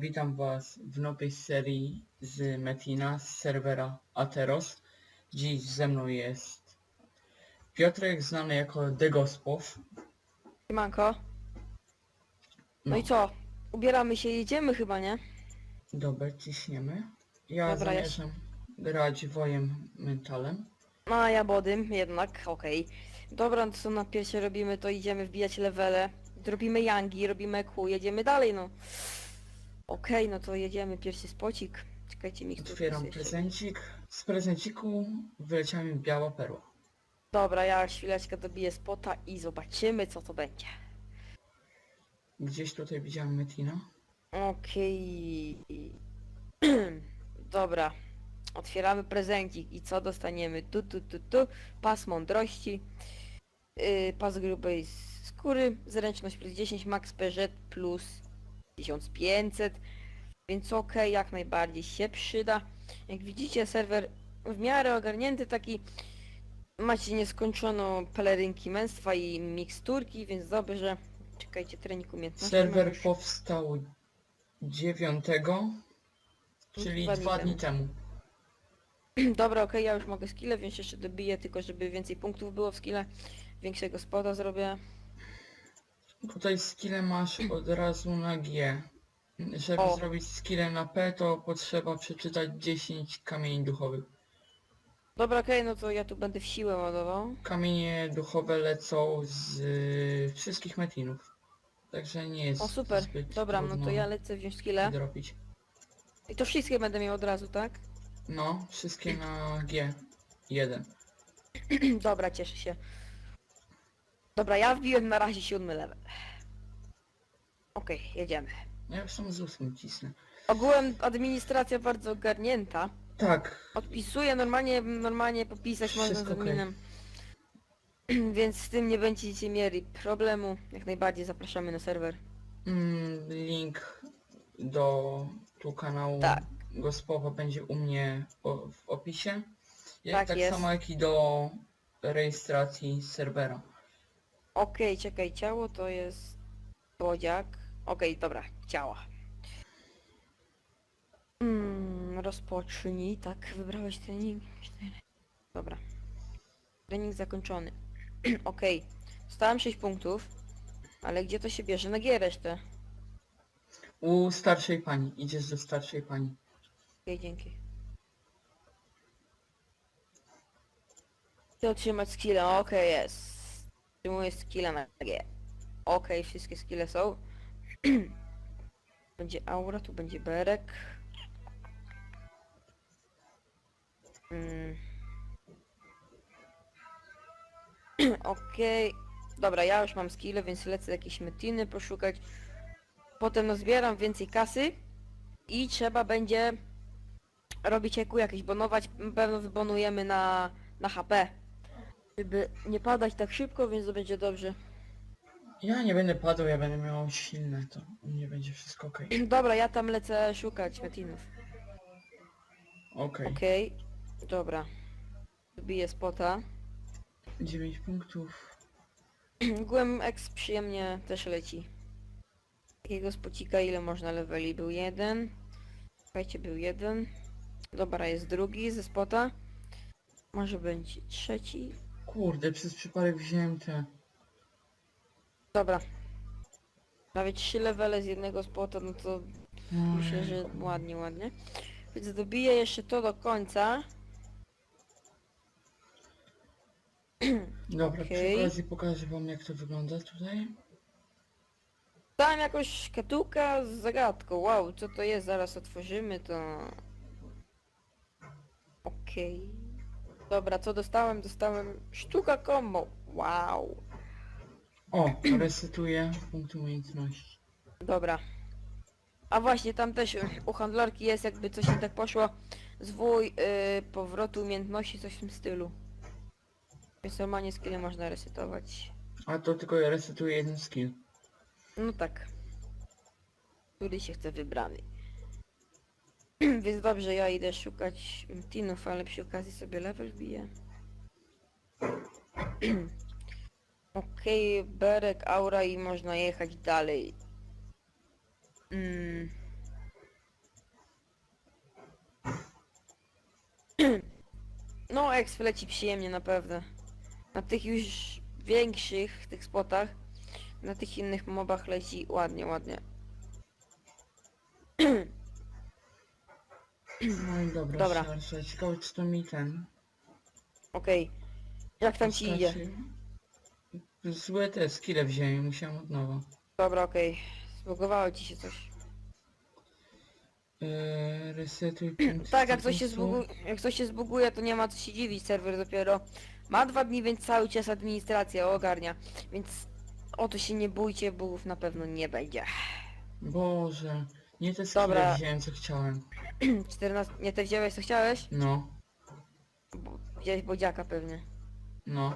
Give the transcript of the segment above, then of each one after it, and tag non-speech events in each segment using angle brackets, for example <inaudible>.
witam was w nowej serii z Metina z serwera Ateros. Dziś ze mną jest Piotrek, znany jako Degospow. Siemanko. No. No. i co? Ubieramy się, jedziemy chyba, nie? Dobra, ciśniemy. Ja Dobra, ja zamierzam grać wojem mentalem. No a ja bodym, jednak, okej. Dobra, no to co na pierwsze robimy, to idziemy wbijać levele. Robimy yangi, robimy Q, jedziemy dalej, no. Okej, no to jedziemy, pierwszy spocik. Czekajcie, mi Otwieram prezencik. Z prezenciku wyleciała mi biała perła. Dobra, ja chwileczkę dobiję spota i zobaczymy, co to będzie. Gdzieś tutaj widziałem Metina. Okej. <clears throat> Dobra. Otwieramy prezencik i co dostaniemy? Tu, tu, tu, tu. Pas mądrości. Yy, pas grubej skóry. Zręczność plus 10. Max PZ plus 1500. Więc okej, jak najbardziej się przyda. Jak widzicie serwer w miarę ogarnięty taki. Macie nieskończoną pelerynki męstwa i miksturki, więc dobrze. Czekajcie, trening umiejętności. mam Serwer już. powstał 9, czyli Dwa dni temu. <clears throat> Dobra, okej, ja już mogę skille, więc jeszcze dobiję, tylko żeby więcej punktów było w skille. Większego spoda zrobię. Tutaj skille masz od razu na G. Żeby O. zrobić skille na P, to potrzeba przeczytać 10 kamieni duchowych. Dobra, okej, no to ja tu będę w siłę ładował. Kamienie duchowe lecą z y, wszystkich metinów. Także nie jest O, super. zbyt Dobra, no trudno to ja lecę wziąć dropić. I to wszystkie będę miał od razu, tak? No, wszystkie na G. 1. <clears throat> Dobra, cieszę się. Dobra, ja wbiłem na razie siódmy level. Okej, jedziemy. Ja już tam z ósmym cisnę. Ogółem administracja bardzo ogarnięta. Tak, Odpisuję normalnie, normalnie popisać można z Wszystko okej. adminem. <clears throat> Więc z tym nie będziecie mieli problemu. Jak najbardziej zapraszamy na serwer. mm, link do tu kanału Tak. Gospowa będzie u mnie o, w opisie. Jak, Tak tak jest. samo jak i do rejestracji serwera. Okej, czekaj, ciało to jest bodziak. Okej, dobra, ciała. Mm, rozpocznij, tak, wybrałeś trening. Cztery. Dobra. Trening zakończony. <clears throat> Okej, dostałem 6 punktów. Ale gdzie to się bierze? Na G resztę. U starszej pani, idziesz do starszej pani. Okej, dzięki. Chcę otrzymać skilla, okej, jest. Otrzymuję skilla G. Okej, wszystkie skille są. <clears throat> będzie aura, tu będzie berek. Mm. <clears throat> Okej. Dobra, ja już mam skille, więc lecę jakieś metiny poszukać. Potem no zbieram więcej kasy. I trzeba będzie robić eku jakieś bonować. Pewno wybonujemy na, na HP. Żeby nie padać tak szybko, więc to będzie dobrze. Ja nie będę padał, ja będę miał silne, to u mnie będzie wszystko ok. <clears throat> Dobra, ja tam lecę szukać metinów. Okej. Okej. Dobra. Dobiję spota. 9 punktów. <clears throat> Głęb X przyjemnie też leci. Takiego spocika ile można leveli? Był jeden. Słuchajcie, był jeden. Dobra, jest drugi ze spota. Może będzie trzeci. Kurde, przez przypadek wziąłem te... Dobra. Prawie trzy levele z jednego spota, no to myślę, że ładnie, ładnie. Więc dobiję jeszcze to do końca. <clears throat> Dobra, Okej. przy okazji pokażę wam jak to wygląda tutaj. Tam jakąś szkatułka z zagadką. Wow, co to jest? Zaraz otworzymy to. Okej. Dobra, co dostałem? Dostałem sztuka combo. Wow. O, resetuję punkt umiejętności. Dobra. A właśnie, tam też u handlarki jest jakby coś nie tak poszło. Zwój yy, powrotu umiejętności, coś w tym stylu. Więc normalnie skille można resetować. A to tylko ja resetuję jeden skill. No tak. Który się chce wybrany. <clears throat> Więc dobrze, ja idę szukać tinów, ale przy okazji sobie level biję. <clears throat> Okej, okay, berek, aura i można jechać dalej. Mm. <clears throat> No, exp leci przyjemnie naprawdę. Na tych już większych tych spotach, na tych innych mobach leci ładnie, ładnie. No i dobra, Dobra. Ciekawe czy to mi ten... Okej. Jak tam ci idzie? Złe te skille wziąłem, musiałem od nowa. Dobra, okej. Zbugowało ci się coś. Yy, resetuj <clears throat> punkt Tak, jak coś, się zbugu... jak coś się zbuguje, to nie ma co się dziwić, serwer dopiero ma dwa dni, więc cały czas administracja ogarnia. Więc o to się nie bójcie, bugów na pewno nie będzie. Boże, nie te Dobra. wziąłem co chciałem. <clears throat> 14... Nie te wziąłeś co chciałeś? No, Bo... Wziąłeś bodziaka pewnie. no,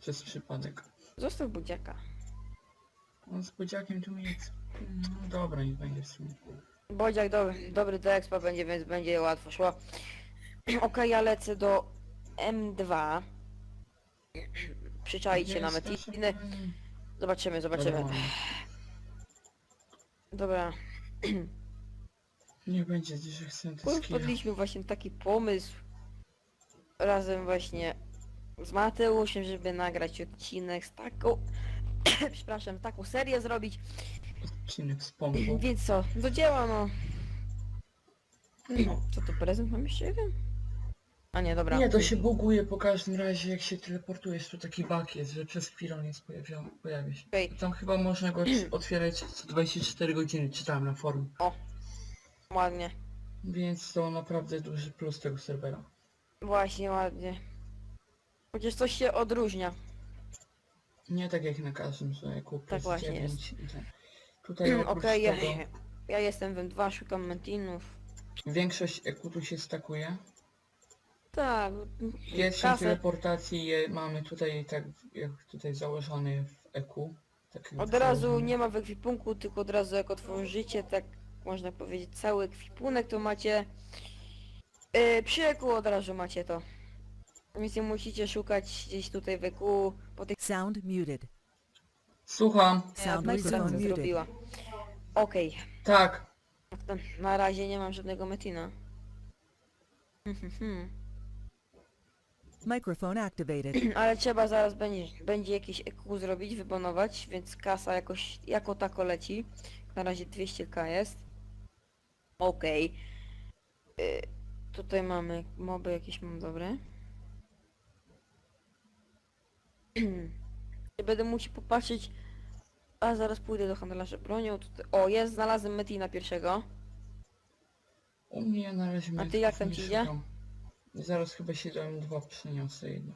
przez przypadek. Zostaw bodziaka. On z podziakiem tu nic. No dobra, niech będzie w sumie. Bodziak dobry, dobry do expa będzie, więc będzie łatwo szło. <clears throat> Okej, ja lecę do M2. <clears throat> Przyczaicie na Gdzie jest metiny. nasza pani? Zobaczymy, zobaczymy. Dobra, Niech będzie, Bo skille. Wpadliśmy właśnie taki pomysł razem właśnie z Mateuszem, żeby nagrać odcinek z taką <coughs> przepraszam, taką serię zrobić. Odcinek z pompą. <coughs> Więc co, do dzieła no. No. Co to prezent mam jeszcze jeden? A nie, dobra. Nie, to się buguje po każdym razie, jak się teleportujesz, tu taki bug jest, że przez chwilę on jest pojawia, pojawia się. Okej, Tam chyba można go otwierać co 24 godziny, czytałem na forum. Ładnie. Więc to naprawdę duży plus tego serwera. Właśnie, ładnie. Chociaż coś się odróżnia. Nie tak jak na każdym człowieku. plus właśnie 9 i ten. Tutaj oprócz Okej, ja, tego ja jestem w M2, szukam mentinów. większość EQ tu się stakuje. Tak, Pierwszą kasę. teleportację je mamy tutaj tak jak tutaj założony w EQ. Tak jak Od razu założony. nie ma w ekwipunku, tylko od razu jak otworzycie, tak można powiedzieć, cały ekwipunek to macie. Yy, przy EQ od razu macie to. Więc nie musicie szukać gdzieś tutaj w EQ po tych Sound muted. Słucham. Sound microphone muted. zrobiła. Okej, Tak. na razie nie mam żadnego metina. Mhm, Microphone activated. <clears throat> Ale trzeba zaraz będzie, będzie jakieś EQ zrobić, wybonować, więc kasa jakoś jako tako leci. Na razie 200k jest. Okej. Y, tutaj mamy moby jakieś mam dobre. <clears throat> Będę musiał popatrzeć. A zaraz pójdę do handlarza bronią. Tutaj... O, jest, znalazłem Metina pierwszego. U mnie na razie A ty jak tam ci idzie? Zaraz chyba 7-2 przyniosę jedno.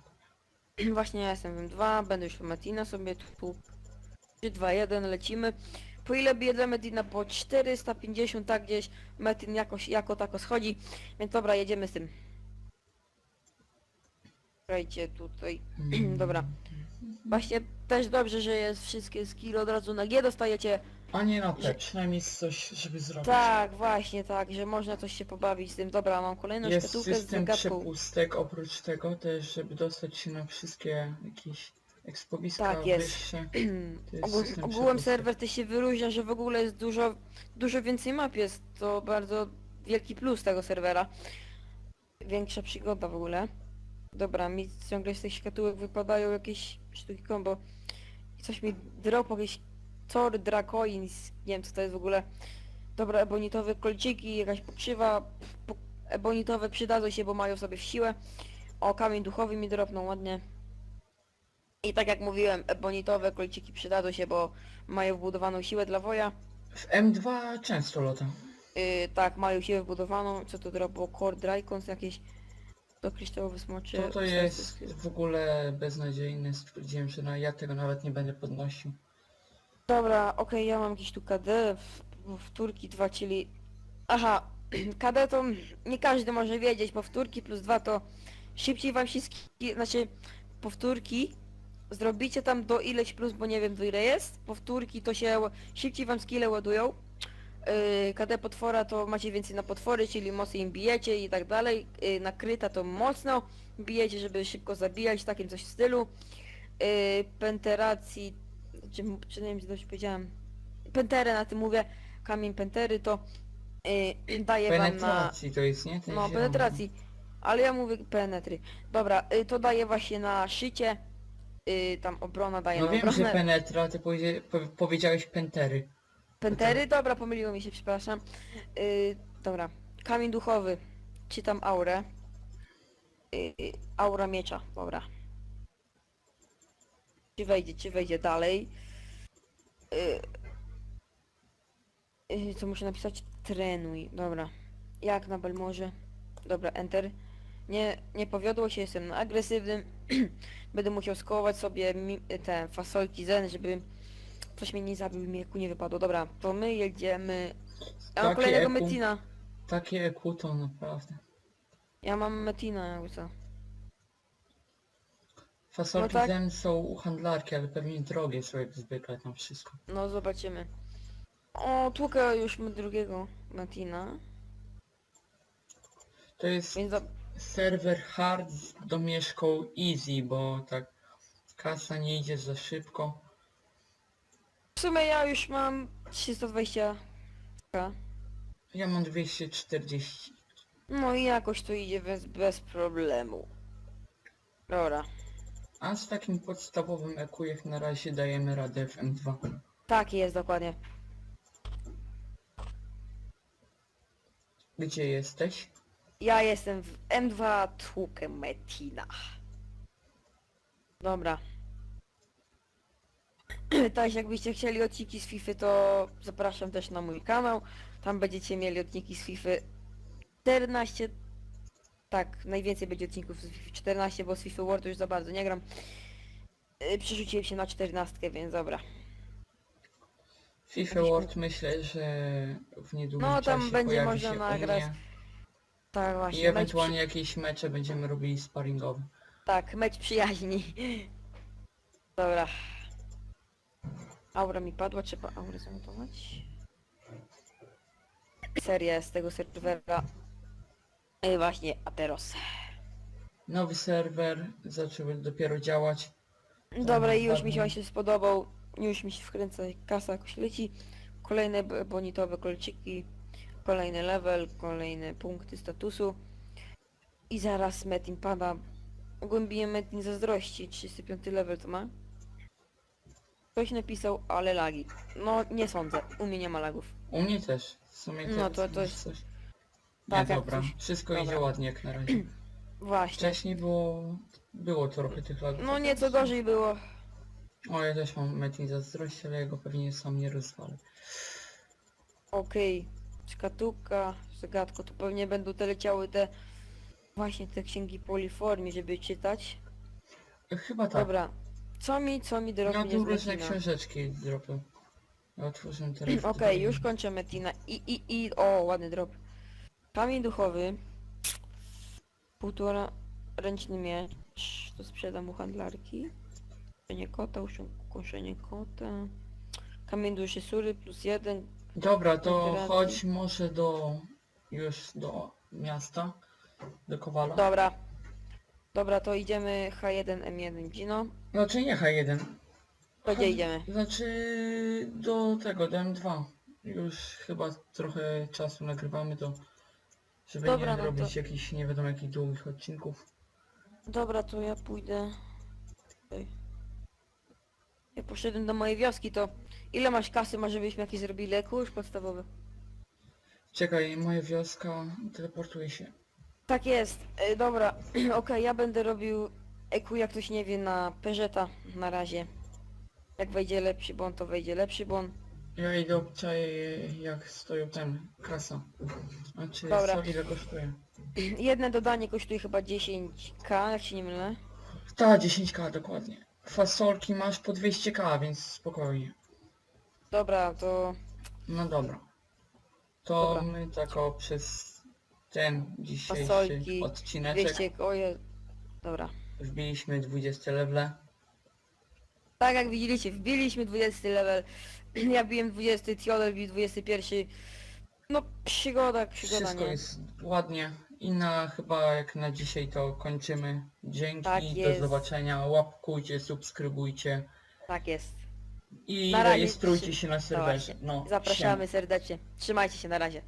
<clears throat> Właśnie ja jestem w M2, będę już Metina sobie tu, tu 3, 2, 1, lecimy. Po ile bije Medina? Po 450, tak gdzieś Metin jakoś, jako tako schodzi. Więc dobra, jedziemy z tym. Słuchajcie, tutaj. <clears throat> Dobra. Właśnie też dobrze, że jest wszystkie skill od razu na G dostajecie. A nie Że- te, przynajmniej coś, żeby zrobić. Tak, właśnie tak, że można coś się pobawić z tym. Dobra, mam kolejną Jest szkatułkę z system zagadką. przepustek, oprócz tego też, żeby dostać się na wszystkie jakieś Tak, jest. wyższe. <clears throat> To jest Ogół, system ogółem serwer też się wyróżnia, że w ogóle jest dużo, dużo więcej map jest. To bardzo wielki plus tego serwera. Większa przygoda w ogóle. Dobra, mi ciągle z tych szkatułek wypadają jakieś sztuki combo. I coś mi dropło, jakieś Thor Dracoins, nie wiem co to jest w ogóle. Dobra, ebonitowe kolciki, jakaś pokrzywa. Po, ebonitowe przydadzą się, bo mają sobie w siłę. O, kamień duchowy mi dropnął ładnie. I tak jak mówiłem, ebonitowe kolciki przydadzą się, bo mają wbudowaną siłę dla woja. W M2 często lata. Yy, tak, mają siłę wbudowaną. Co to dropło? Core Dracons jakieś... To kryształowe smoczy. To to jest w ogóle beznadziejne, stwierdziłem, że no, ja tego nawet nie będę podnosił. Dobra, okej, ja mam jakieś tu KD, w, w Turki 2, czyli... Aha, <clears throat> KD to nie każdy może wiedzieć, powtórki plus 2 to szybciej wam się ski... znaczy powtórki zrobicie tam do ileś plus, bo nie wiem do ile jest, powtórki to się szybciej wam skille ładują. Yy, KD potwora to macie więcej na potwory, czyli mocniej im bijecie i tak dalej. Yy, nakryta to mocno bijecie, żeby szybko zabijać, takim coś w stylu. Yy, penteracji, czy, czy nie wiem, czy dobrze powiedziałem. Penterę na tym mówię, kamień pentery to yy, <clears throat> daje wam na... Penetracji to jest, nie? Ten No, zielony. penetracji. Ale ja mówię penetry. Dobra, y, to daje właśnie na szycie. Y, tam obrona daje No na wiem, że obronę. penetra, ty po- powiedziałeś pentery. Pentery? Dobra, pomyliło mi się, przepraszam. Y, dobra, kamień duchowy. Czytam aurę. Y, aura miecza, dobra. Czy wejdzie, czy wejdzie dalej? Y, y, co muszę napisać? Trenuj, dobra. Jak na Belmorze? Dobra, enter. Nie, nie powiodło się, jestem agresywnym. <clears throat> Będę musiał skołować sobie mi- te fasolki zen, żeby coś mnie nie zabił i mi eku nie wypadło. Dobra, to my jedziemy. Ja mam Takie kolejnego eku. Metina. Takie EQ to naprawdę. Ja mam Metina jakby co. Fasolki No tak. zen są u handlarki, ale pewnie drogie są jak zwykle tam wszystko. No zobaczymy. O, tłukę już drugiego Metina. To jest Więc do... serwer hard z domieszką easy, bo tak kasa nie idzie za szybko. w sumie ja już mam 320 Ja mam 240. No i jakoś to idzie bez, bez problemu. Dobra. A z takim podstawowym EQ jak na razie dajemy radę w M2. Tak jest dokładnie. Gdzie jesteś? Ja jestem w M2 tłukę Metina. Dobra. <clears throat> Tak, jakbyście chcieli odcinki z FIFA, to zapraszam też na mój kanał. Tam będziecie mieli odcinki z FIFA 14. Tak, najwięcej będzie odcinków z FIFA 14, bo z FIFA World już za bardzo nie gram. Yy, Przerzuciłem się na 14, więc dobra. FIFA World myślę, że w niedługim No, tam czasie będzie pojawi można się u nagrać mnie. Tak właśnie. I mecz ewentualnie jakieś mecze będziemy robili sparingowe. Tak, mecz przyjaźni. <laughs> Dobra. Aura mi padła, trzeba aurę zamontować. Seria z tego serwera. I właśnie Ateros. Nowy serwer zaczął dopiero działać. Dobra, już mi się on się spodobał. Już mi się wkręca kasa jakoś leci. Kolejne b- bonitowe kolczyki. Kolejny level, kolejne punkty statusu. I zaraz Metin pada. Głębinie Metin zazdrości. 35 level to ma. Ktoś napisał, ale lagi. No nie sądzę, u mnie nie ma lagów. U mnie też. W sumie No to- to jest coś. Nie, Tak, jak dobra. coś- Wszystko dobra. idzie ładnie jak na razie. <clears throat> Właśnie. Wcześniej było... Było trochę tych lagów. No nieco gorzej było. O, ja też mam Metin zazdrości, ale ja go pewnie sam nie rozwalę. Okej. Szkatułka, zagadko, tu pewnie będą te leciały te... Właśnie te księgi poliformii, żeby czytać. Chyba tak. Dobra. Co mi, co mi No drobnie tu różne Metina? książeczki dropią. Ja otworzę teraz. <clears throat> Okej, tutaj. już kończę Metina. I, i, i... O, ładny drop. Kamień duchowy. Półtora ręczny miecz. To sprzedam u handlarki. Koszenie kota, ukoszenie kota. Kamień duszy sury plus jeden. Dobra, to chodź może do... Już do miasta. Do Kowala. Dobra. Dobra, to idziemy H1M1 Gino. Znaczy nie H1. To gdzie idziemy? Znaczy do tego, do M2. Już chyba trochę czasu nagrywamy to, żeby Dobra, nie no robić to- jakichś nie wiadomo jakich długich odcinków. Dobra, to ja pójdę. Tutaj. Ja poszedłem do mojej wioski, to ile masz kasy, może byśmy jakieś zrobili leku już podstawowy? Czekaj, moja wioska teleportuje się. Tak jest, e, dobra, <clears throat> okej, ja będę robił EQ jak ktoś nie wie na Peżeta na razie. Jak wejdzie lepszy bon, to wejdzie lepszy bon. Ja idę obczaję jak stoją ten kasa. Znaczy Dobra. co ile kosztuje. <clears throat> Jedne dodanie kosztuje chyba 10k, jak się nie mylę. Ta 10k dokładnie. Fasolki masz po 200k, więc spokojnie. Dobra, to No dobra. To Dobra. my tak o przez ten dzisiejszy Fasolki, odcineczek 200, oje, dobra. wbiliśmy 20 level. Tak jak widzieliście, wbiliśmy 20 level, <clears throat> ja biłem 20, Theodor bił 21. No przygoda, przygoda, Wszystko nie? jest ładnie. I na chyba jak na dzisiaj to kończymy. Dzięki, Tak do jest. zobaczenia. Łapkujcie, subskrybujcie Tak jest. I Na razie rejestrujcie się na serwerze. No, Zapraszamy serdecznie. Trzymajcie się na razie.